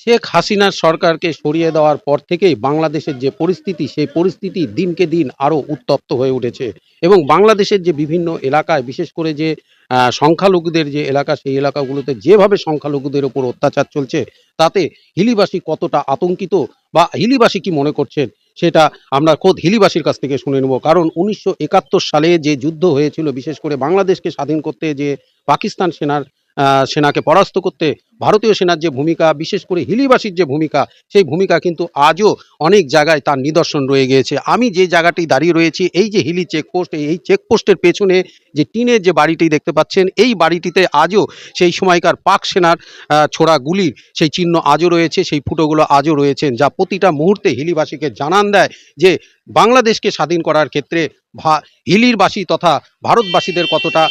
শেখ হাসিনার সরকারকে সরিয়ে দেওয়ার পর থেকেই বাংলাদেশের যে পরিস্থিতি, সেই পরিস্থিতি দিনকে দিন আরও উত্তপ্ত হয়ে উঠেছে। এবং বাংলাদেশের যে বিভিন্ন এলাকায়, বিশেষ করে যে সংখ্যালঘুদের যে এলাকা, সেই এলাকাগুলোতে যেভাবে সংখ্যালঘুদের ওপর অত্যাচার চলছে, তাতে হিলিবাসী কতটা আতঙ্কিত বা হিলিবাসী কি মনে করছেন, সেটা আমরা খোদ হিলিবাসীর কাছ থেকে শুনে নেব। কারণ উনিশশো একাত্তর সালে যে যুদ্ধ হয়েছিল, বিশেষ করে বাংলাদেশকে স্বাধীন করতে যে পাকিস্তান সেনার সেনাকে পরাস্ত করতে ভারতীয় সেনার যে ভূমিকা, বিশেষ করে হিলিবাসীর যে ভূমিকা, সেই ভূমিকা কিন্তু আজও অনেক জায়গায় তার নিদর্শন রয়ে গিয়েছে। আমি যে জায়গাটি দাঁড়িয়ে রয়েছি, এই যে হিলি চেকপোস্ট এই চেকপোস্টের পেছনে যে টিনের যে বাড়িটি দেখতে পাচ্ছেন, এই বাড়িটিতে আজও সেই সময়কার পাক সেনার ছোড়া গুলির সেই চিহ্ন আজও রয়েছে, সেই ফুটোগুলো আজও রয়েছেন যা প্রতিটা মুহূর্তে হিলিবাসীকে জানান দেয় যে বাংলাদেশকে স্বাধীন করার ক্ষেত্রে ভা- হিলিরবাসী তথা ভারতবাসীদের কতটা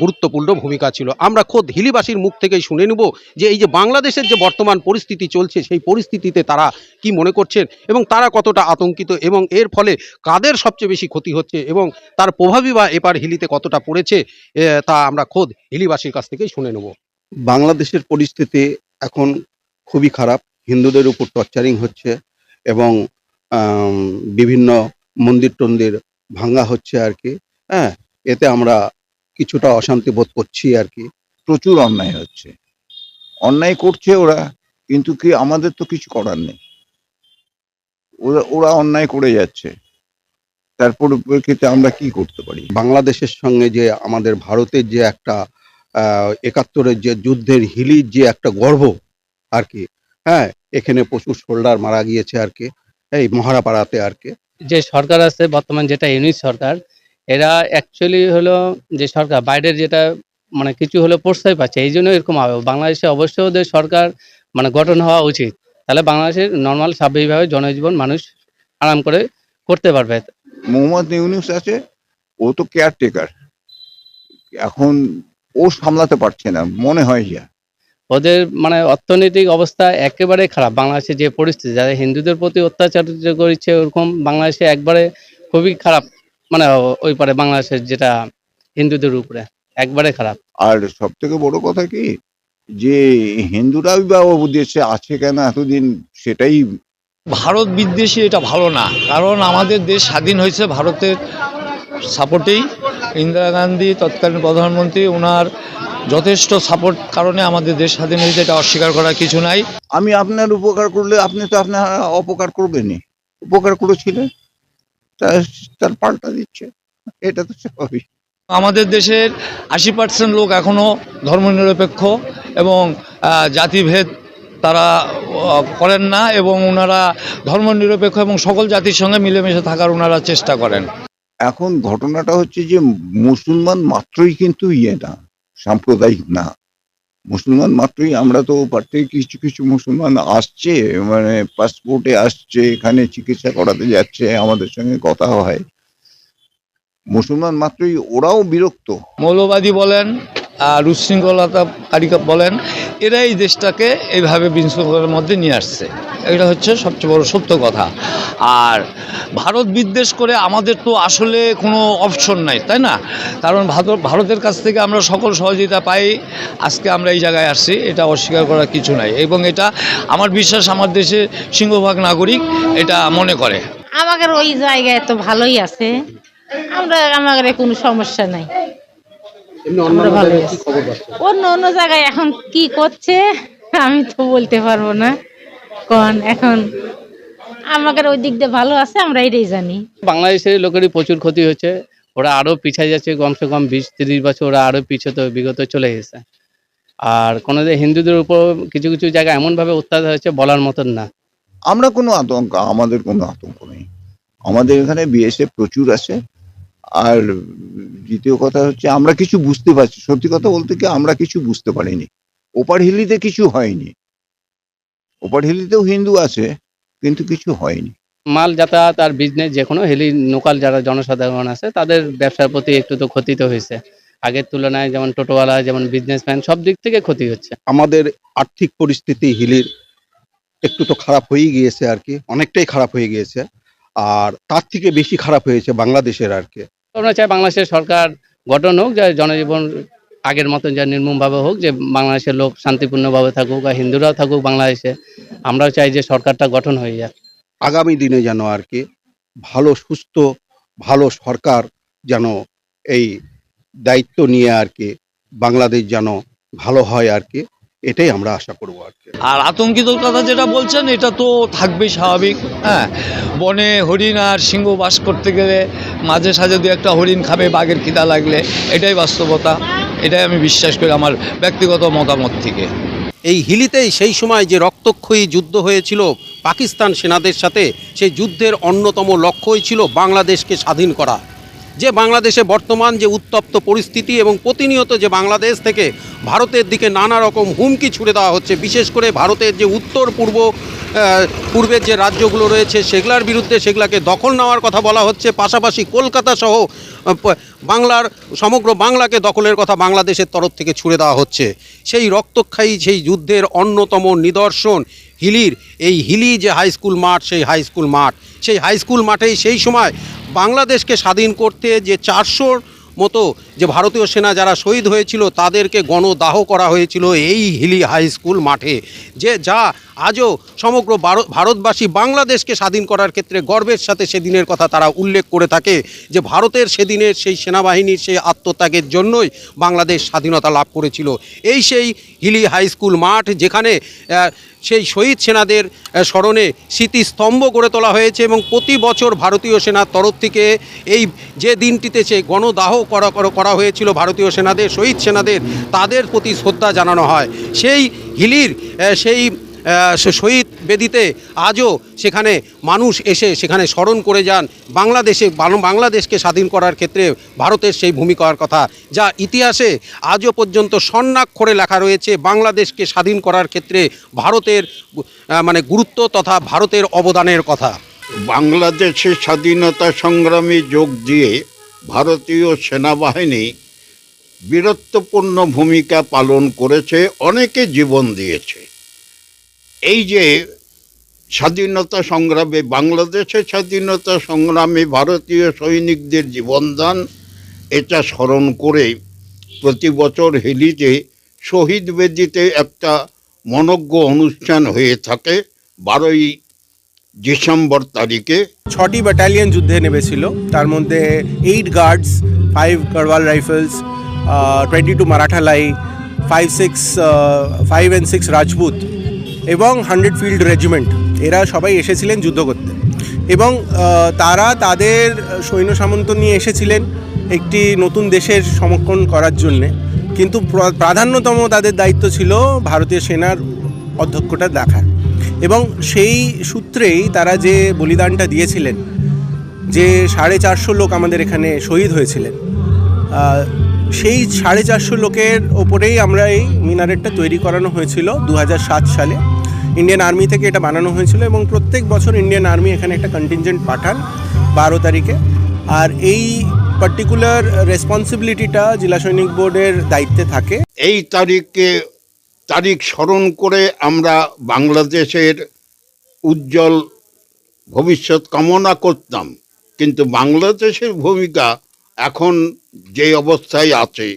গুরুত্বপূর্ণ ভূমিকা ছিল। আমরা খোদ হিলিবাসীর মুখ থেকেই শুনে নেব যে এই যে বাংলাদেশের যে বর্তমান পরিস্থিতি চলছে সেই পরিস্থিতিতে তারা কি মনে করছেন এবং তারা কতটা আতঙ্কিত এবং এর ফলে কাদের সবচেয়ে বেশি ক্ষতি হচ্ছে এবং তার প্রভাবই বা এপার হিলিতে কতটা পড়েছে তা আমরা খোদ হিলিবাসীর কাছ থেকেই শুনে নেব। বাংলাদেশের পরিস্থিতি এখন খুবই খারাপ। হিন্দুদের উপর টর্চারিং হচ্ছে এবং বিভিন্ন মন্দির টন্দির ভাঙ্গা হচ্ছে আর কি। হ্যাঁ এতে আমরা কিছুটা অশান্তি বোধ করছি আর কি। প্রচুর অন্যায় হচ্ছে। অন্যায় করছে ওরা কিন্তু কি আমাদের তো কিছু করার নেই। ওরা ওরা অন্যায় করে যাচ্ছে। তার পরিপ্রেক্ষিতে আমরা কি করতে পারি? বাংলাদেশের সঙ্গে যে আমাদের ভারতের যে একটা আহ, একাত্তরের যে যুদ্ধের হিলির যে একটা গর্ব আর কি হ্যাঁ এখানে প্রচুর শোল্ডার মারা গিয়েছে আর কি এই মহারাপাড়াতে আর কি। যে সরকার আছে বর্তমান যেটা ইউনিট সরকার এরা অ্যাকচুয়ালি হলো যে সরকার বাইরের যেটা মানে কিছু হলে প্রশ্রয় পাচ্ছে এই জন্য এরকম হবে বাংলাদেশে অবশ্যই ওদের সরকার মানে গঠন হওয়া উচিত। তাহলে বাংলাদেশের নর্মাল স্বাভাবিকভাবে জনজীবন মানুষ আরাম করে করতে পারবে। মোহাম্মদ ইউনুস আছে ও তো কেয়ারটেকার এখন ও সামলাতে পারছে না মনে হয় যা ওদের মানে অর্থনৈতিক অবস্থা একেবারে খারাপ। বাংলাদেশে যে পরিস্থিতি যারা হিন্দুদের প্রতি অত্যাচার করেছে ওরকম বাংলাদেশে একবারে খুবই খারাপ মানে ওই পারে বাংলাদেশের যেটা হিন্দুদের উপরে। একবারে খারাপ। আর সব থেকে বড় কথা কি যে হিন্দুরাই বা ও দেশে আছে কেন এতদিন সেটাই ভারত বিদ্বেষী এটা ভালো না। কারণ আমাদের দেশ স্বাধীন হয়েছে ভারতের সাপোর্টেই। ইন্দিরা গান্ধী তৎকালীন প্রধানমন্ত্রী ওনার যথেষ্ট সাপোর্ট কারণে আমাদের দেশ স্বাধীন হয়েছে এটা অস্বীকার করার কিছু নাই। আমি আপনার উপকার করলে আপনি তো আপনার অপকার করবেনই। উপকার করেছিলেন। তার পাল্টা দিচ্ছে। এটা তো স্বাভাবিক। আমাদের দেশের আশি পার্সেন্ট লোক এখনও ধর্মনিরপেক্ষ এবং জাতিভেদ তারা করেন না এবং ওনারা ধর্মনিরপেক্ষ এবং সকল জাতির সঙ্গে মিলেমিশে থাকার ওনারা চেষ্টা করেন। এখন ঘটনাটা হচ্ছে যে মুসলমান মাত্রই কিন্তু ইয়ে না, সাম্প্রদায়িক না। মুসলমান মাত্রই আমরা তো থেকে কিছু কিছু মুসলমান আসছে মানে পাসপোর্টে আসছে, এখানে চিকিৎসা করাতে যাচ্ছে, আমাদের সঙ্গে কথা হয়। মুসলমান মাত্রই ওরাও বিরক্ত। মৌলবাদী বলেন আর উচ্ছৃঙ্খলতাকারী বলেন এরা এই দেশটাকে এইভাবে বিশৃঙ্খলার মধ্যে নিয়ে আসছে। এটা হচ্ছে সবচেয়ে বড় সত্য কথা। আর ভারত বিদ্বেষ করে আমাদের তো আসলে কোনো অপশন নাই তাই না? কারণ ভারত ভারতের কাছ থেকে আমরা সকল সহযোগিতা পাই আজকে আমরা এই জায়গায় আসছি এটা অস্বীকার করার কিছু নাই। এবং এটা আমার বিশ্বাস আমার দেশে সিংহভাগ নাগরিক এটা মনে করে। আমাদের ওই জায়গায় তো ভালোই আছে। আমরা আমাদের কোনো সমস্যা নাই। আমরা অন্য অন্য জায়গায় এখন কি করছে আমি তো বলতে পারব না। কোন এখন আমাদের ওই দিক দিয়ে ভালো আছে আমরা এটাই জানি। বাংলাদেশের লোকেরই প্রচুর ক্ষতি হচ্ছে ওরা আরও পিছিয়ে যাচ্ছে কমসে কম বিশ তিরিশ বছর ওরা আরও পিছিয়ে বিগত চলে গেছে। আর কোনো হিন্দুদের উপর কিছু কিছু জায়গায় এমনভাবে অত্যাচার হচ্ছে বলার মতন না। আমরা কোনো আতঙ্ক আমাদের কোনো আতঙ্ক নেই। আমাদের এখানে বিএসএফ প্রচুর আছে আর দ্বিতীয় কথা হচ্ছে আমরা কিছু বুঝতে পারছি। সত্যি কথা বলতে কি আমরা কিছু বুঝতে পারিনি। ওপার হিলিতে কিছু হয়নি। ওপার হিলিতেও হিন্দু আছে কিন্তু কিছু হয়নি। মাল যাতায়াত আর বিজনেস যে কোনো হেলি লোকাল যারা জনসাধারণ আছে তাদের ব্যবসার প্রতি একটু তো ক্ষতি তো হয়েছে। আগের তুলনায় যেমন টোটোওয়ালা যেমন বিজনেসম্যান সব দিক থেকে ক্ষতি হচ্ছে। আমাদের আর্থিক পরিস্থিতি হিলির একটু তো খারাপ হয়েই গিয়েছে আর কি অনেকটাই খারাপ হয়ে গিয়েছে। আর তার থেকে বেশি খারাপ হয়েছে বাংলাদেশের আর কি। আমরা চাই বাংলাদেশের সরকার গঠন হোক, যা জনজীবন আগের মতন যা নির্মমভাবে হোক, যে বাংলাদেশের লোক শান্তিপূর্ণভাবে থাকুক আর হিন্দুরাও থাকুক বাংলাদেশে। আমরাও চাই যে সরকারটা গঠন হয়ে যাক। আগামী দিনে যেন আর কি ভালো, সুস্থ, ভালো সরকার যেন এই দায়িত্ব নিয়ে আর কি বাংলাদেশ যেন ভালো হয় আর কি। এটাই আমরা আশা করব আর কি। আর আতঙ্কিত কথা যেটা বলছেন এটা তো থাকবেই স্বাভাবিক। হ্যাঁ বনে হরিণ আর সিংহ বাস করতে গেলে মাঝে সাঝে দু একটা হরিণ খাবে বাঘের খিদা লাগলে। এটাই বাস্তবতা এটাই আমি বিশ্বাস করি আমার ব্যক্তিগত মতামত থেকে। এই হিলিতেই সেই সময় যে রক্তক্ষয়ী যুদ্ধ হয়েছিল পাকিস্তান সেনাদের সাথে সেই যুদ্ধের অন্যতম লক্ষ্যই ছিল বাংলাদেশকে স্বাধীন করা। যে বাংলাদেশে বর্তমান যে উত্তপ্ত পরিস্থিতি এবং প্রতিনিয়ত যে বাংলাদেশ থেকে ভারতের দিকে নানা রকম হুমকি ছুড়ে দেওয়া হচ্ছে, বিশেষ করে ভারতের যে উত্তর পূর্ব পূর্বের যে রাজ্যগুলো রয়েছে, সেগুলার বিরুদ্ধে সেগুলাকে দখল নেওয়ার কথা বলা হচ্ছে। পাশাপাশি কলকাতা সহ বাংলার, সমগ্র বাংলাকে দখলের কথা বাংলাদেশের তরফ থেকে ছুড়ে দেওয়া হচ্ছে। সেই রক্তক্ষয়ী, সেই যুদ্ধের অন্যতম নিদর্শন হিলির, এই হিলি যে হাই স্কুল মাঠ, সেই হাই স্কুল মাঠ। সেই হাই স্কুল মাঠেই সেই সময় বাংলাদেশকে স্বাধীন করতে যে চারশোর মতো যে ভারতীয় সেনা যারা শহীদ হয়েছিল, তাদেরকে গণদাহ করা হয়েছিল এই হিলি হাই স্কুল মাঠে। যে যা আজও সমগ্র ভারত- ভারতবাসী বাংলাদেশকে স্বাধীন করার ক্ষেত্রে গর্বের সাথে সেদিনের কথা তারা উল্লেখ করে থাকে যে ভারতের সেদিনের সেই সেনাবাহিনীর সেই আত্মত্যাগের জন্যই বাংলাদেশ স্বাধীনতা লাভ করেছিল। এই সেই হিলি হাই স্কুল মাঠ যেখানে সেই শহীদ সেনাদের স্মরণে স্মৃতিস্তম্ভ গড়ে তোলা হয়েছে এবং প্রতি বছর ভারতীয় সেনার তরফ থেকে এই যে দিনটিতে সে গণদাহ করা করা- হয়েছিল ভারতীয় সেনাদের, শহীদ সেনাদের, তাদের প্রতি শ্রদ্ধা জানানো হয়। সেই হিলির সেই শহীদ বেদিতে আজও সেখানে মানুষ এসে সেখানে স্মরণ করে যান। বাংলাদেশে বাংলাদেশকে স্বাধীন করার ক্ষেত্রে ভারতের সেই ভূমিকার কথা। যা ইতিহাসে আজও পর্যন্ত স্বর্ণাক্ষরে লেখা রয়েছে, বাংলাদেশকে স্বাধীন করার ক্ষেত্রে ভারতের মানে গুরুত্ব তথা ভারতের অবদানের কথা। বাংলাদেশের স্বাধীনতা সংগ্রামে যোগ দিয়ে ভারতীয় সেনাবাহিনী বীরত্বপূর্ণ ভূমিকা পালন করেছে, অনেকে জীবন দিয়েছে। এই যে স্বাধীনতা সংগ্রামে, বাংলাদেশের স্বাধীনতা সংগ্রামে ভারতীয় সৈনিকদের জীবনদান, এটা স্মরণ করে প্রতি বছর হেলিতে শহীদ বেদিতে একটা মনজ্ঞ অনুষ্ঠান হয়ে থাকে বারোই ডিসেম্বর তারিখে। ছটি ব্যাটালিয়ন যুদ্ধে নেমেছিল। তার মধ্যে eight guards five Garhwal rifles twenty two মারাঠালাই five six five and six Rajput এবং হান্ড্রেড ফিল্ড রেজিমেন্ট, এরা সবাই এসেছিলেন যুদ্ধ করতে। এবং তারা তাদের সৈন্য সামন্ত নিয়ে এসেছিলেন একটি নতুন দেশের সমক্ষণ করার জন্যে। কিন্তু প্রাধান্যতম তাদের দায়িত্ব ছিল ভারতীয় সেনার অধ্যক্ষটা দেখার এবং সেই সূত্রেই তারা যে বলিদানটা দিয়েছিলেন, যে সাড়ে চারশো লোক আমাদের এখানে শহীদ হয়েছিলেন সেই সাড়ে চারশো লোকের ওপরেই আমরা এই মিনারেটটা তৈরি করানো হয়েছিল দু হাজার সাত সালে। ইন্ডিয়ান আর্মি থেকে এটা বানানো হয়েছিল এবং প্রত্যেক বছর ইন্ডিয়ান আর্মি এখানে একটা কন্টিনজেন্ট পাঠান বারো তারিখে। আর এই পার্টিকুলার রেসপন্সিবিলিটিটা জেলা সৈনিক বোর্ডের দায়িত্বে থাকে। এই তারিখকে, তারিখ স্মরণ করে আমরা বাংলাদেশের উজ্জ্বল ভবিষ্যৎ কামনা করতাম। কিন্তু বাংলাদেশের ভূমিকা এখন যে অবস্থায় আছে,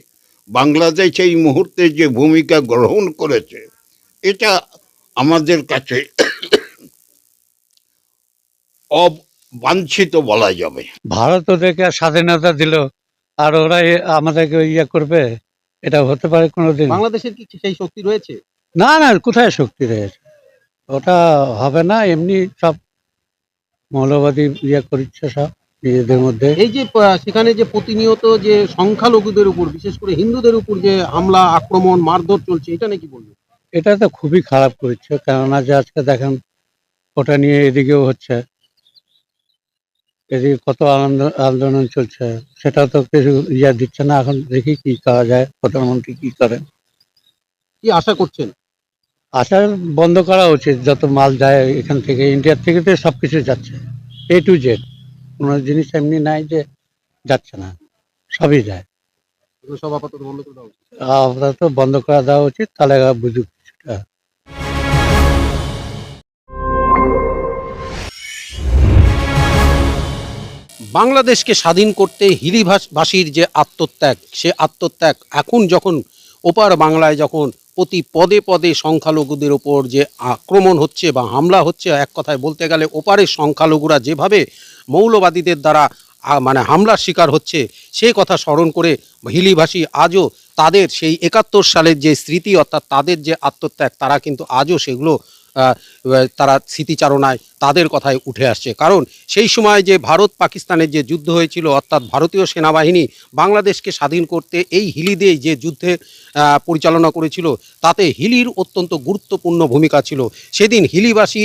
বাংলাদেশ এই মুহূর্তে যে ভূমিকা গ্রহণ করেছে, এটা আমাদের কাছে অবাঞ্ছিত বলা যাবে। ভারত ওদেরকে স্বাধীনতা দিল আর ওরা আমাদেরকে ইয়ে করবে এটা হতে পারে কোনোদিন। বাংলাদেশের কি সেই শক্তি রয়েছে? না না কোথায় শক্তি রয়েছে? ওটা হবে না এমনি সব মৌলবাদী ইয়ে করছে সব নিজেদের মধ্যে। এই যে সেখানে যে প্রতিনিয়ত যে সংখ্যালঘুদের উপর বিশেষ করে হিন্দুদের উপর যে হামলা আক্রমণ মারধর চলছে এটা নাকি বলব এটা তো খুবই খারাপ করছে কেননা যে আজকে দেখেন ওটা নিয়ে এদিকেও হচ্ছে এদিকে কত আনন্দ আন্দোলন চলছে সেটা তো কিছু ইয়ে দিচ্ছে না এখন দেখি কি করা যায় প্রধানমন্ত্রী কি করেন। কি আশা করছেন? আশা বন্ধ করা উচিত যত মাল যায় এখান থেকে ইন্ডিয়ার থেকে তো সব কিছু যাচ্ছে এ টু জেড কোনো জিনিস এমনি নাই যে যাচ্ছে না সবই যায়। সব আপাতত বন্ধ করে দেওয়া উচিত। আপাতত বন্ধ করে দেওয়া উচিত তাহলে বুঝুক। কিছুটা বাংলাদেশকে স্বাধীন করতে হিলি ভাষ- ভাষীর যে আত্মত্যাগ, সে আত্মত্যাগ এখন যখন ওপার বাংলায় যখন প্রতি পদে পদে সংখ্যালঘুদের ওপর যে আক্রমণ হচ্ছে বা হামলা হচ্ছে, এক কথায় বলতে গেলে ওপারের সংখ্যালঘুরা যেভাবে মৌলবাদীদের দ্বারা মানে হামলার শিকার হচ্ছে সেই কথা স্মরণ করে হিলিভাষী আজও তাদের সেই একাত্তর সালের যে স্মৃতি, অর্থাৎ তাদের যে আত্মত্যাগ, তারা কিন্তু আজও সেগুলো তারা স্মৃতিচারণায় তাদের কথায় উঠে আসছে। কারণ সেই সময় যে ভারত পাকিস্তানের যে যুদ্ধ হয়েছিল, অর্থাৎ ভারতীয় সেনাবাহিনী বাংলাদেশকে স্বাধীন করতে এই হিলি দিয়েই যে যুদ্ধে পরিচালনা করেছিল, তাতে হিলির অত্যন্ত গুরুত্বপূর্ণ ভূমিকা ছিল। সেদিন হিলিবাসী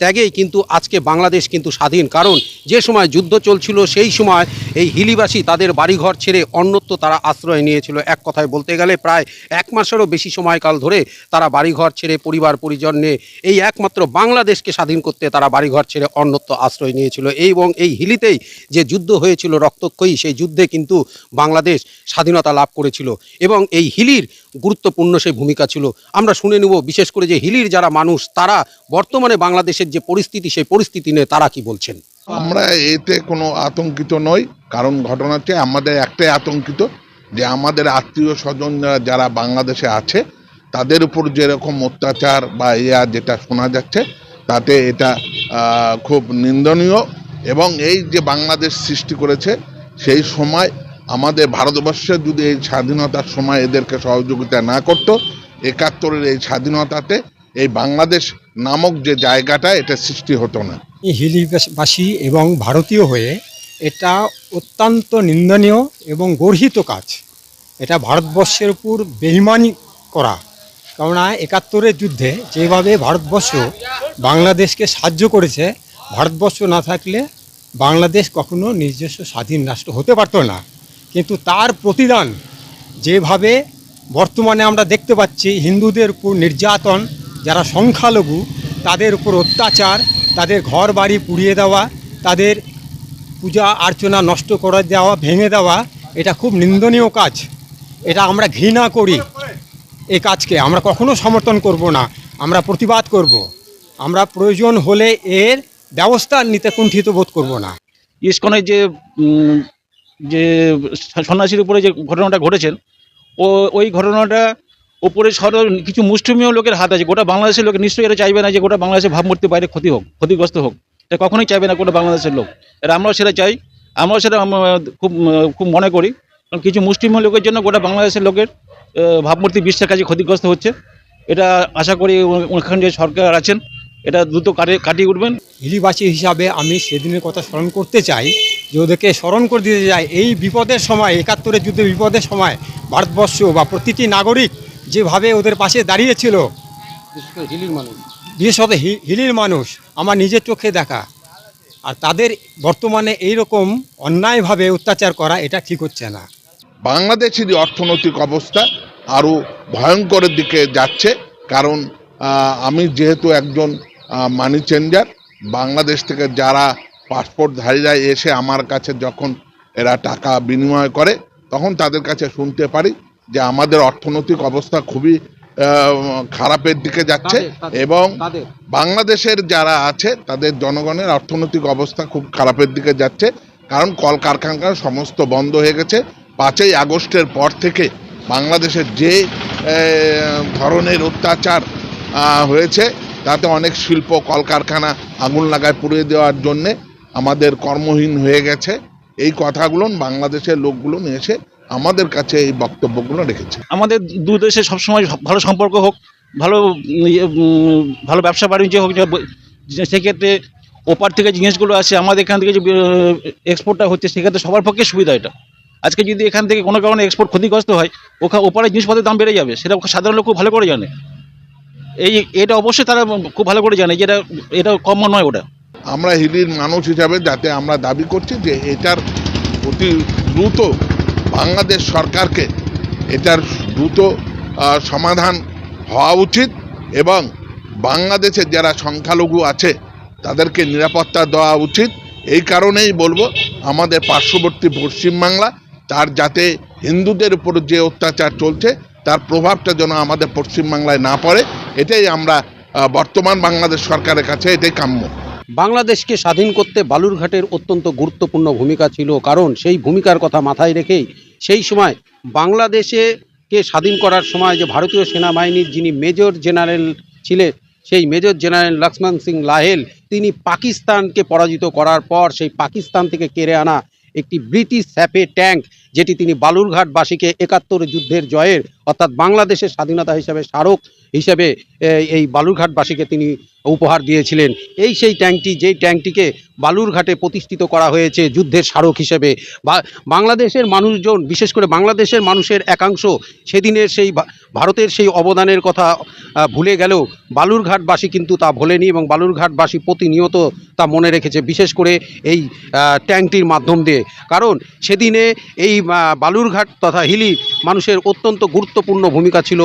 ত্যাগেই কিন্তু আজকে বাংলাদেশ কিন্তু স্বাধীন। কারণ যে সময় যুদ্ধ চলছিল, সেই সময় এই হিলিবাসী তাদের বাড়িঘর ছেড়ে অন্যত্র তারা আশ্রয় নিয়েছিল। এক কথায় বলতে গেলে প্রায় এক মাসেরও বেশি সময়কাল ধরে তারা বাড়িঘর ছেড়ে পরিবার, পরিজন নিয়ে এই একমাত্র বাংলাদেশকে স্বাধীন করতে তারা বাড়িঘর ছেড়ে অন্যত্র আশ্রয় নিয়েছিল। এবং এই হিলিতেই যে যুদ্ধ হয়েছিল রক্তক্ষয়ী, সেই যুদ্ধে কিন্তু বাংলাদেশ স্বাধীনতা লাভ করেছিল। এবং এই হিলির গুরুত্বপূর্ণ সেই ভূমিকা ছিল। আমরা শুনে নেব, বিশেষ করে যে হিলির যারা মানুষ, তারা বর্তমানে বাংলাদেশের যে পরিস্থিতি, সেই পরিস্থিতি নিয়ে তারা কি বলছেন? আমরা এতে কোনো আতঙ্কিত নই, কারণ ঘটনা হচ্ছে আমাদের একটাই আতঙ্কিত, যে আমাদের আত্মীয় স্বজন যারা বাংলাদেশে আছে, তাদের উপর যেরকম অত্যাচার বা ইয়া যেটা শোনা যাচ্ছে, তাতে এটা খুব নিন্দনীয় এবং এই যে বাংলাদেশ সৃষ্টি করেছে, সেই সময় আমাদের ভারতবর্ষে যদি এই স্বাধীনতার সময় এদেরকে সহযোগিতা না করতো, একাত্তরের এই স্বাধীনতাতে এই বাংলাদেশ নামক যে জায়গাটা, এটা সৃষ্টি হতো না। হিলিবাসী এবং ভারতীয় হয়ে এটা অত্যন্ত নিন্দনীয় এবং গর্হিত কাজ। এটা ভারতবর্ষের উপর বেইমানি করা। কেননা একাত্তরের যুদ্ধে যেভাবে ভারতবর্ষ বাংলাদেশকে সাহায্য করেছে, ভারতবর্ষ না থাকলে বাংলাদেশ কখনো নিজস্ব স্বাধীন রাষ্ট্র হতে পারতো না। কিন্তু তার প্রতিদান যেভাবে বর্তমানে আমরা দেখতে পাচ্ছি, হিন্দুদের উপর নির্যাতন, যারা সংখ্যালঘু, তাদের উপর অত্যাচার, তাদের ঘর বাড়ি পুড়িয়ে দেওয়া, তাদের পূজা অর্চনা নষ্ট করে দেওয়া, ভেঙে দেওয়া, এটা খুব নিন্দনীয় কাজ। এটা আমরা ঘৃণা করি এই কাজকে। আমরা কখনো সমর্থন করব না। আমরা প্রতিবাদ করব। আমরা প্রয়োজন হলে এর ব্যবস্থা নিতে কুণ্ঠিত বোধ করব না। ইস্কনের যে যে সন্ন্যাসীর উপরে যে ঘটনাটা ঘটেছেন, ও ওই ঘটনাটা উপরে সর কিছু মুষ্টিমীয় লোকের হাত আছে, গোটা বাংলাদেশের লোক নিশ্চয়ই এটা চাইবে না যে গোটা বাংলাদেশের ভাবমূর্তি বাইরে ক্ষতি হোক, ক্ষতিগ্রস্ত হোক। এটা কখনোই চাইবে না গোটা বাংলাদেশের লোক। এটা আমরাও সেটা চাই, আমরাও সেটা খুব খুব মনে করি। কারণ কিছু মুষ্টিমীয় লোকের জন্য গোটা বাংলাদেশের লোকের ভাবমূর্তি বিশ্বের কাছে ক্ষতিগ্রস্ত হচ্ছে। এটা আশা করি ওখানে যে সরকার আছেন এটা দ্রুত কাটিয়ে কাটিয়ে উঠবেন। হিলিবাসী হিসাবে আমি সেদিনের কথা স্মরণ করতে চাই যে ওদেরকে স্মরণ করে দিতে চাই এই বিপদের সময় একাত্তরের যুদ্ধে বিপদের সময় ভারতবর্ষ বা প্রতিটি নাগরিক যেভাবে ওদের পাশে দাঁড়িয়েছিল হিলির মানুষ। বিশেষত হি- হিলির মানুষ আমার নিজের চোখে দেখা। আর তাদের বর্তমানে এই রকম অন্যায়ভাবে অত্যাচার করা এটা ঠিক হচ্ছে না। বাংলাদেশের অর্থনৈতিক অবস্থা আরও ভয়ঙ্করের দিকে যাচ্ছে কারণ আমি যেহেতু একজন মানি চেঞ্জার। বাংলাদেশ থেকে যারা পাসপোর্টধারীরা এসে আমার কাছে যখন এরা টাকা বিনিময় করে তখন তাদের কাছে শুনতে পারি যে আমাদের অর্থনৈতিক অবস্থা খুবই খারাপের দিকে যাচ্ছে এবং বাংলাদেশের যারা আছে তাদের জনগণের অর্থনৈতিক অবস্থা খুব খারাপের দিকে যাচ্ছে। কারণ কলকারখানা সমস্ত বন্ধ হয়ে গেছে। পাঁচই আগস্টের পর থেকে বাংলাদেশের যে ধরনের অত্যাচার হয়েছে তাতে অনেক শিল্প কলকারখানা আগুন লাগায় পুড়িয়ে দেওয়ার জন্যে আমাদের কর্মহীন হয়ে গেছে। এই কথাগুলো বাংলাদেশের লোকগুলো এসে আমাদের কাছে এই বক্তব্যগুলো রেখেছে। আমাদের দু দেশে সবসময় ভালো সম্পর্ক হোক ভালো ইয়ে, ভালো ব্যবসা বাণিজ্য হোক সেক্ষেত্রে ওপার থেকে জিনিসগুলো আসে আমাদের এখান থেকে যে এক্সপোর্টটা হচ্ছে সেক্ষেত্রে সবার পক্ষে সুবিধা এটা। আজকে যদি এখান থেকে কোনো কারণে এক্সপোর্ট ক্ষতিগ্রস্ত হয় ওখানে ওপারে জিনিসপত্রের দাম বেড়ে যাবে সেটা সাধারণ লোক ভালো করে জানে। এই এটা অবশ্যই তারা খুব ভালো করে জানে যে এটা এটা কম নয় ওটা। আমরা হিলির মানুষ হিসাবে যাতে আমরা দাবি করছি যে এটার অতি দ্রুত বাংলাদেশ সরকারকে এটার দ্রুত সমাধান হওয়া উচিত এবং বাংলাদেশের যারা সংখ্যালঘু আছে তাদেরকে নিরাপত্তা দেওয়া উচিত। এই কারণেই বলব, আমাদের পার্শ্ববর্তী পশ্চিমবাংলা, তার যাতে হিন্দুদের উপর যে অত্যাচার চলছে তার প্রভাবটা যেন আমাদের পশ্চিমবাংলায় না পড়ে, এটাই আমরা বর্তমান বাংলাদেশ সরকারের কাছে এটাই কাম্য। বাংলাদেশকে স্বাধীন করতে বালুরঘাটের অত্যন্ত গুরুত্বপূর্ণ ভূমিকা ছিল, কারণ সেই ভূমিকার কথা মাথায় রেখেই সেই সময় বাংলাদেশে বাংলাদেশকে স্বাধীন করার সময় যে ভারতীয় সেনাবাহিনীর যিনি মেজর জেনারেল ছিলেন, সেই মেজর জেনারেল লক্ষ্মণ সিং লাহেল, তিনি পাকিস্তানকে পরাজিত করার পর সেই পাকিস্তান থেকে কেড়ে আনা একটি ব্রিটিশ স্যাপে ট্যাঙ্ক যেটি তিনি বালুরঘাটবাসীকে একাত্তর যুদ্ধের জয়ের অর্থাৎ বাংলাদেশের স্বাধীনতা হিসেবে স্মারক হিসাবে এই বালুরঘাটবাসীকে তিনি উপহার দিয়েছিলেন। এই সেই ট্যাঙ্কটি, যেই ট্যাঙ্কটিকে বালুরঘাটে প্রতিষ্ঠিত করা হয়েছে যুদ্ধের স্মারক হিসেবে বাংলাদেশের মানুষজন, বিশেষ করে বাংলাদেশের মানুষের একাংশ সেদিনের সেই ভারতের সেই অবদানের কথা ভুলে গেলেও বালুরঘাটবাসী কিন্তু তা ভোলেনি এবং বালুরঘাটবাসী প্রতিনিয়ত তা মনে রেখেছে, বিশেষ করে এই ট্যাঙ্কটির মাধ্যম দিয়ে। কারণ সেদিনে এই বালুরঘাট তথা হিলি মানুষের অত্যন্ত গুরুত্বপূর্ণ ভূমিকা ছিল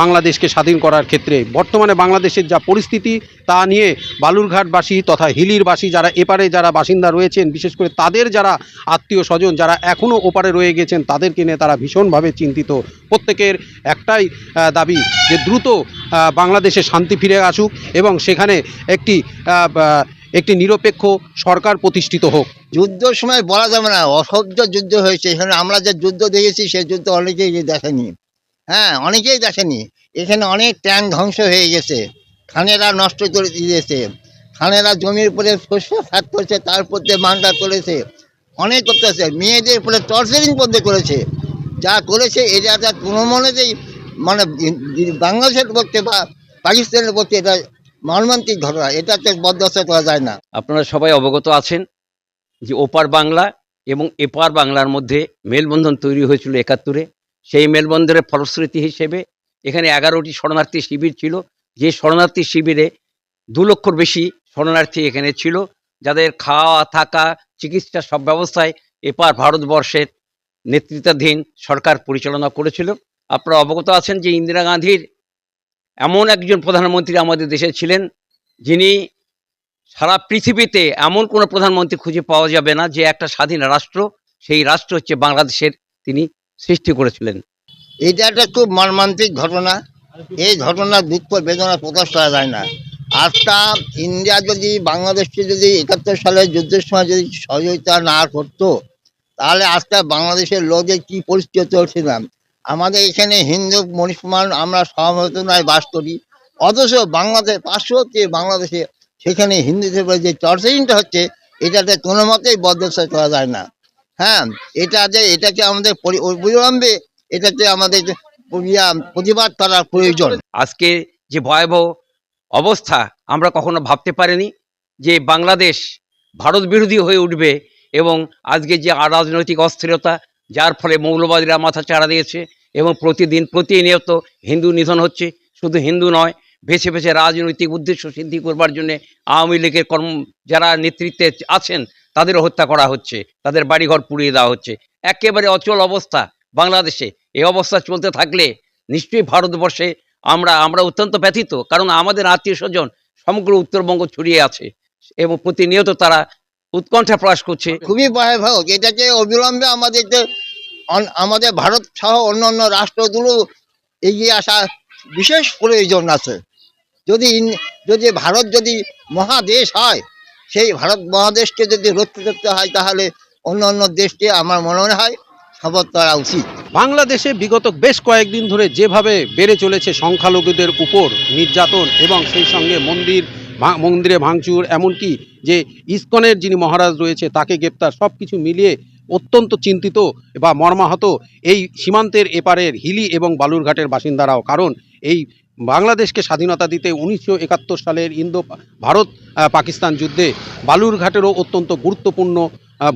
বাংলাদেশকে স্বাধীন করার ক্ষেত্রে বর্তমানে বাংলাদেশের যা পরিস্থিতি তা নিয়ে বালুরঘাটবাসী তথা হিলিরবাসী যারা এপারে যারা বাসিন্দা রয়েছেন, বিশেষ করে তাদের যারা আত্মীয় স্বজন যারা এখনও ওপারে রয়ে গেছেন, তাদেরকে নিয়ে তারা ভীষণভাবে চিন্তিত। প্রত্যেকের একটাই দাবি যে দ্রুত বাংলাদেশে শান্তি ফিরে আসুক এবং সেখানে একটি একটি নিরপেক্ষ সরকার প্রতিষ্ঠিত হোক। যুদ্ধর সময় বলা যাবে না, অসহ্য যুদ্ধ হয়েছে। এখানে আমরা যে যুদ্ধ দেখেছি সেই যুদ্ধ অনেকেই দেখেনি। হ্যাঁ অনেকেই দেখেনি। এখানে অনেক ট্যাঙ্ক ধ্বংস হয়ে গেছে। খানেরা নষ্ট করে দিয়েছে। খানেরা জমির উপরে শস্য সাত করছে, তার উপরে মানটা করেছে অনেক করতেছে মেয়েদের উপরে টর্চারিং পর্যন্ত করেছে। যা করেছে, এটা যা কোনো মনেতেই মানে বাংলাদেশের পক্ষে বা পাকিস্তানের পক্ষে এটা মর্মান্তিক ঘটনা। এটা তো বরদাস্ত করা যায় না। আপনারা সবাই অবগত আছেন যে ওপার বাংলা এবং এপার বাংলার মধ্যে মেলবন্ধন তৈরি হয়েছিল একাত্তরে। সেই মেলবন্ধনের ফলশ্রুতি হিসেবে এখানে এগারোটি শরণার্থী শিবির ছিল। যে শরণার্থী শিবিরে দু লক্ষর বেশি শরণার্থী এখানে ছিল। যাদের খাওয়া, থাকা, চিকিৎসা সব ব্যবস্থায় এপার ভারতবর্ষের নেতৃত্বাধীন সরকার পরিচালনা করেছিল। আপনারা অবগত আছেন যে ইন্দিরা গান্ধীর এমন একজন প্রধানমন্ত্রী আমাদের দেশে ছিলেন, যিনি সারা পৃথিবীতে এমন কোনো প্রধানমন্ত্রী খুঁজে পাওয়া যাবে না যে একটা স্বাধীন রাষ্ট্র, সেই রাষ্ট্র হচ্ছে বাংলাদেশের তিনি সৃষ্টি করেছিলেন। এটা একটা খুব মর্মান্তিক ঘটনা। এই ঘটনার দুঃখ বেদনা প্রকাশ করা যায় না। আজটা ইন্ডিয়া যদি, বাংলাদেশকে যদি একাত্তর সালের যুদ্ধের সময় যদি সহযোগিতা না করতো, তাহলে আজকে বাংলাদেশের লোকের কি পরিস্থিতি চলছে না। আমাদের এখানে হিন্দু, মুসলমান আমরা সহমতনায় বাস করি। অথচ বাংলাদেশ, পার্শ্ববর্তী বাংলাদেশে সেখানে হিন্দুদের উপরে যে টর্চারিংটা হচ্ছে, এটাতে কোনো মতেই বরদাস্ত করা যায় না। হ্যাঁ এটা যে, এটাকে আমাদের অবিলম্বে এটাতে আমাদের প্রতিবাদ করার প্রয়োজন। আজকে যে ভয়াবহ অবস্থা আমরা কখনো ভাবতে পারিনি যে বাংলাদেশ ভারত বিরোধী হয়ে উঠবে এবং আজকে যে রাজনৈতিক অস্থিরতা, যার ফলে মৌলবাদীরা মাথা চাড়া দিয়েছে এবং প্রতিদিন প্রতিনিয়ত হিন্দু নিধন হচ্ছে, শুধু হিন্দু নয়, ভেসে ভেসে রাজনৈতিক উদ্দেশ্য সিদ্ধি করবার জন্য আওয়ামী লীগের কর্ম, যারা নেতৃত্বে আছেন, তাদেরও হত্যা করা হচ্ছে, তাদের বাড়িঘর পুড়িয়ে দেওয়া হচ্ছে। একেবারে অচল অবস্থা। বাংলাদেশে এই অবস্থা চলতে থাকলে নিশ্চয়ই ভারতবর্ষে আমরা আমরা অত্যন্ত ব্যথিত, কারণ আমাদের আত্মীয় স্বজন সমগ্র উত্তরবঙ্গ ছড়িয়ে আছে এবং প্রতিনিয়ত তারা উৎকণ্ঠা প্রকাশ করছে। খুবই ভয়াবহ এটাকে অবিলম্বে আমাদেরকে অন- আমাদের ভারত সহ অন্য অন্য রাষ্ট্রগুলো এগিয়ে আসা বিশেষ প্রয়োজন আছে। যদি যদি ভারত যদি মহাদেশ হয়, সেই ভারত মহাদেশকে যদি রক্ষা করতে হয়, তাহলে অন্য অন্য দেশকে আমার মনে হয় শপথ করা উচিত। বাংলাদেশে বিগত বেশ কয়েকদিন ধরে যেভাবে বেড়ে চলেছে সংখ্যালঘুদের উপর নির্যাতন এবং সেই সঙ্গে মন্দির মন্দিরে ভাঙচুর, এমনকি যে ইসকনের যিনি মহারাজ রয়েছে, তাকে গ্রেপ্তার সব কিছু মিলিয়ে অত্যন্ত চিন্তিত বা মর্মাহত এই সীমান্তের এপারের হিলি এবং বালুরঘাটের বাসিন্দারাও। কারণ এই বাংলাদেশকে স্বাধীনতা দিতে উনিশশো একাত্তর সালের ইন্দো, ভারত পাকিস্তান যুদ্ধে বালুরঘাটেরও অত্যন্ত গুরুত্বপূর্ণ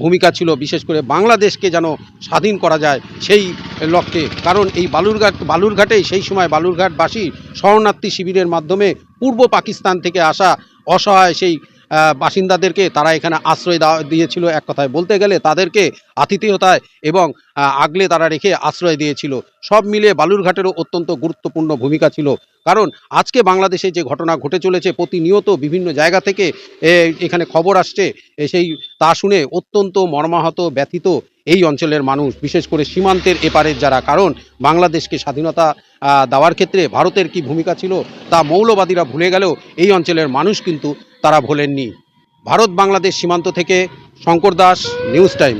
ভূমিকা ছিল, বিশেষ করে বাংলাদেশকে যেন স্বাধীন করা যায় সেই লক্ষ্যে। কারণ এই বালুরঘাট, বালুরঘাটেই সেই সময় বালুরঘাটবাসী শরণার্থী শিবিরের মাধ্যমে পূর্ব পাকিস্তান থেকে আসা অসহায় সেই বাসিন্দাদেরকে তারা এখানে আশ্রয় দিয়েছিল এক কথায় বলতে গেলে তাদেরকে আতিথেয়তায় এবং আগলে তারা রেখে আশ্রয় দিয়েছিল। সব মিলিয়ে বালুরঘাটেরও অত্যন্ত গুরুত্বপূর্ণ ভূমিকা ছিল। কারণ আজকে বাংলাদেশে যে ঘটনা ঘটে চলেছে প্রতিনিয়ত বিভিন্ন জায়গা থেকে এখানে খবর আসছে। সেই, তা শুনে অত্যন্ত মর্মাহত, ব্যথিত এই অঞ্চলের মানুষ, বিশেষ করে সীমান্তের এপারের যারা। কারণ বাংলাদেশকে স্বাধীনতা দেওয়ার ক্ষেত্রে ভারতের কি ভূমিকা ছিল তা মৌলবাদীরা ভুলে গেলেও এই অঞ্চলের মানুষ কিন্তু তারা ভোলেননি। ভারত বাংলাদেশ সীমান্ত থেকে শঙ্কর দাস নিউজ টাইম।